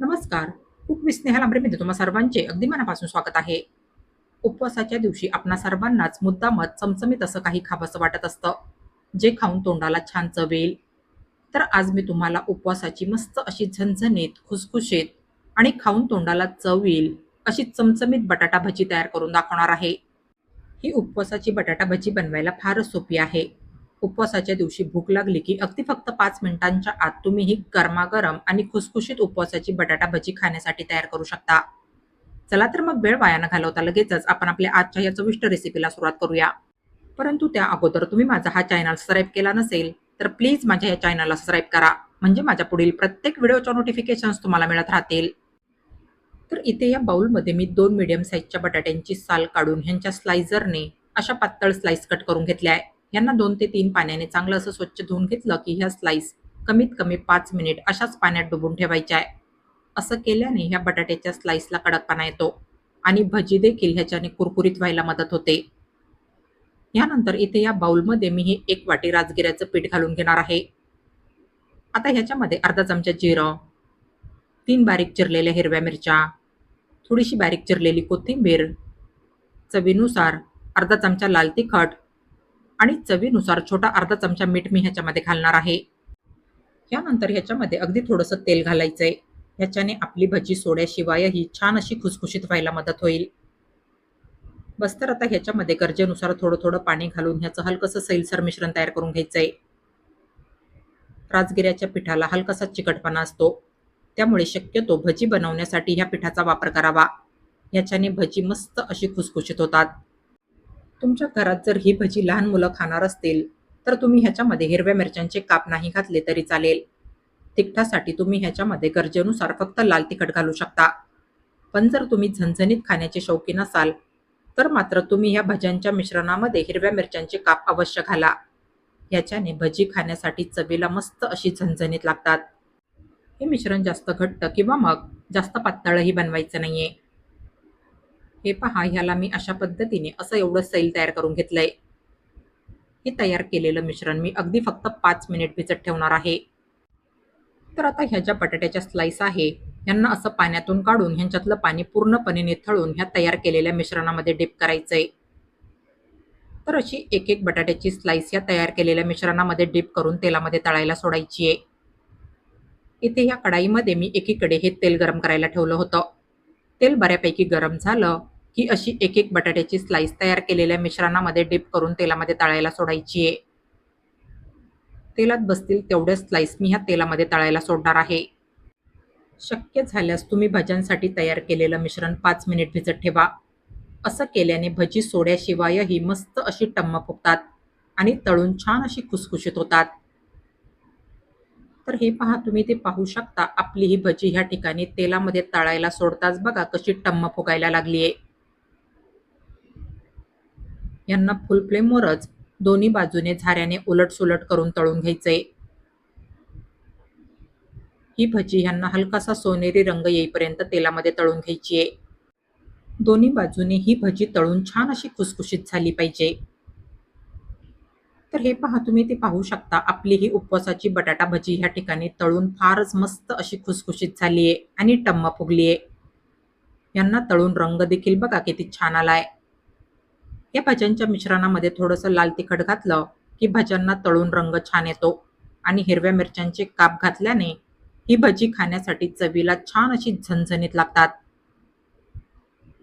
नमस्कार. Cook with Sneha तुम्हा सर्वांचे अगदी मनापासून स्वागत आहे. उपवासाच्या दिवशी आपणा सर्वांनाच मुद्दामत चमचमीत असं काही खावंसं वाटत असतं. जे खाऊन तोंडाला छान चव येईल. तर आज मी तुम्हाला उपवासाची मस्त अशी झणझणीत खुसखुशीत आणि खाऊन तोंडाला चव येईल अशी चमचमीत बटाटा भजी तयार करून दाखवणार आहे. ही उपवासाची बटाटा भजी बनवायला फारच सोपी आहे. उपवासाच्या दिवशी भूक लागली की अगदी फक्त पाच मिनिटांच्या आत तुम्ही ही गरमागरम आणि खुसखुशीत उपवासाची बटाटा भजी खाण्यासाठी तयार करू शकता. चला तर मग वेळ वाया न घालवता लगेचच आपण आपल्या आजच्या या चविष्ट रेसिपीला सुरुवात करूया. परंतु त्या अगोदर तुम्ही माझा हा चॅनल सबस्क्राईब केला नसेल तर प्लीज माझ्या या चॅनलला सबस्क्राईब करा. म्हणजे माझ्या पुढील प्रत्येक व्हिडिओच्या नोटिफिकेशन्स तुम्हाला मिळत राहतील. तर इथे या बाउलमध्ये मी दोन मिडियम साईजच्या बटाट्यांची साल काढून ह्यांच्या स्लायझरने अशा पातळ स्लाइस कट करून घेतल्या आहे. यांना दोन ते तीन पाण्याने चांगलं असं स्वच्छ धुवून घेतलं की ह्या स्लाइस कमीत कमी पाच मिनिट अशाच पाण्यात डुबून ठेवायच्या आहे. असं केल्याने ह्या बटाट्याच्या स्लाइसला कडकपणा येतो आणि भजी देखील ह्याच्याने कुरकुरीत व्हायला मदत होते. यानंतर इथे या बाउलमध्ये मी हे एक वाटी राजगिऱ्याचं पीठ घालून घेणार आहे. आता ह्याच्यामध्ये अर्धा चमचा जिरं तीन बारीक चिरलेल्या हिरव्या मिरच्या थोडीशी बारीक चिरलेली कोथिंबीर चवीनुसार अर्धा चमचा लाल तिखट आणि चवीनुसार छोटा अर्धा चमचा मीठ मी ह्याच्यामध्ये घालणार आहे. यानंतर ह्याच्यामध्ये अगदी थोडंसं तेल घालायचंय. ह्याच्याने आपली भजी सोड्याशिवायही छान अशी खुसखुशीत व्हायला मदत होईल. बस तर आता ह्याच्यामध्ये गरजेनुसार थोडं थोडं पाणी घालून ह्याचं हलकंसं सैलसर मिश्रण तयार करून घ्यायचंय. राजगिऱ्याच्या पिठाला हलकासा चिकटपणा असतो. त्यामुळे शक्यतो भजी बनवण्यासाठी ह्या पिठाचा वापर करावा. ह्याच्याने भजी मस्त अशी खुसखुशीत होतात. तुमच्या घरात जर ही भजी लहान मुलं खाणार असतील तर तुम्ही ह्याच्यामध्ये हिरव्या मिरच्यांचे काप नाही घातले तरी चालेल. तिखटासाठी तुम्ही ह्याच्यामध्ये गरजेनुसार फक्त लाल तिखट घालू शकता. पण जर तुम्ही झणझणीत खाण्याचे शौकीन असाल तर मात्र तुम्ही ह्या भज्यांच्या मिश्रणामध्ये हिरव्या मिरच्यांचे काप अवश्य घाला. ह्याच्याने भजी खाण्यासाठी चवीला मस्त अशी झणझणीत लागतात. हे मिश्रण जास्त घट्ट किंवा मग जास्त पातळही बनवायचं नाहीये. हे पहा ह्याला मी अशा पद्धतीने असं एवढं सैल तयार करून घेतलंय. हे तयार केलेलं मिश्रण मी अगदी फक्त पाच मिनिट भिजत ठेवणार आहे. तर आता ह्या ज्या बटाट्याच्या स्लाइस आहे यांना असं पाण्यातून काढून ह्यांच्यातलं पाणी पूर्णपणे निथळून ह्या तयार केलेल्या मिश्रणामध्ये डिप करायचंय. तर अशी एक एक बटाट्याची स्लाइस या तयार केलेल्या मिश्रणामध्ये डिप करून तेलामध्ये तळायला सोडायची आहे इथे ह्या कढाईमध्ये मी एकीकडे हे तेल गरम करायला ठेवलं होतं. तेल बऱ्यापैकी गरम झालं की अशी एक एक बटाट्याची स्लाइस तयार केलेल्या मिश्रणामध्ये डिप करून तेलामध्ये तळायला सोडायची आहे. तेलात बसतील तेवढे स्लाइस मी ह्या तेलामध्ये तळायला सोडणार आहे. शक्य झाल्यास तुम्ही भज्यांसाठी तयार केलेलं मिश्रण पाच मिनिट भिजत ठेवा. असं केल्याने भजी सोड्याशिवायही मस्त अशी टम्म फुगतात आणि तळून छान अशी खुसखुशीत होतात. तर हे पहा तुम्ही ते पाहू शकता. आपली ही भजी ह्या ठिकाणी तेलामध्ये तळायला सोडताच बघा कशी टम्म फुगायला लागलीये. यांना फुल फ्लेमवरच दोन्ही बाजूने झाऱ्याने उलट सुलट करून तळून घ्यायचंय. ही भजी ह्यांना हलकासा सोनेरी रंग येईपर्यंत तेलामध्ये तळून घ्यायची आहे दोन्ही बाजूने ही भजी तळून छान अशी खुसखुशीत झाली पाहिजे. तर हे पहा तुम्ही ते पाहू शकता. आपली ही उपवासाची बटाटा भजी ह्या ठिकाणी तळून फारच मस्त अशी खुसखुशीत झाली आहे आणि टम्म फुगली आहे. यांना तळून रंग देखील बघा किती छान आलाय. या भाज्यांच्या मिश्रणामध्ये थोडंसं लाल तिखट घातलं की भाज्यांना तळून रंग छान येतो. आणि हिरव्या मिरच्यांचे काप घातल्याने ही भजी खाण्यासाठी चवीला छान अशी झणझणीत लागतात.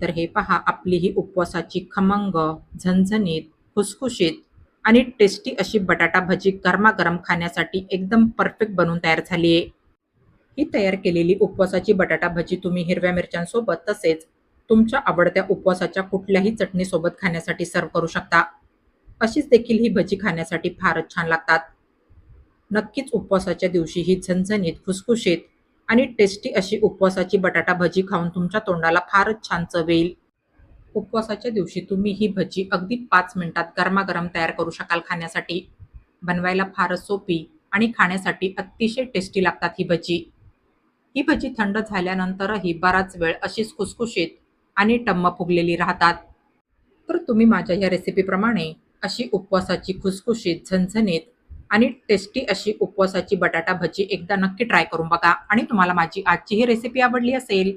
तर हे पहा आपली ही उपवासाची खमंग झणझणीत खुसखुशीत आणि टेस्टी अशी बटाटा भजी गरमागरम खाण्यासाठी एकदम परफेक्ट बनून तयार झाली आहे. ही तयार केलेली उपवासाची बटाटा भजी तुम्ही हिरव्या मिरच्यांसोबत तसेच तुमच्या आवडत्या उपवासाच्या कुठल्याही चटणीसोबत खाण्यासाठी सर्व करू शकता. अशीच देखील ही भजी खाण्यासाठी फारच छान लागतात. नक्कीच उपवासाच्या दिवशी ही झणझणीत खुसखुशीत आणि टेस्टी अशी उपवासाची बटाटा भजी खाऊन तुमच्या तोंडाला फारच छान चव येईल. उपवासाच्या दिवशी तुम्ही ही भजी अगदी पाच मिनिटात गरमागरम तयार करू शकाल खाण्यासाठी. बनवायला फारच सोपी आणि खाण्यासाठी अतिशय टेस्टी लागतात ही भजी. ही भजी थंड झाल्यानंतरही बराच वेळ अशीच खुसखुशीत आणि टम्म फुगलेली राहतात. तर तुम्ही माझ्या या रेसिपीप्रमाणे अशी उपवासाची खुसखुशीत झणझणीत आणि टेस्टी अशी उपवासाची बटाटा भजी एकदा नक्की ट्राय करून बघा आणि तुम्हाला माझी आजची ही रेसिपी आवडली असेल.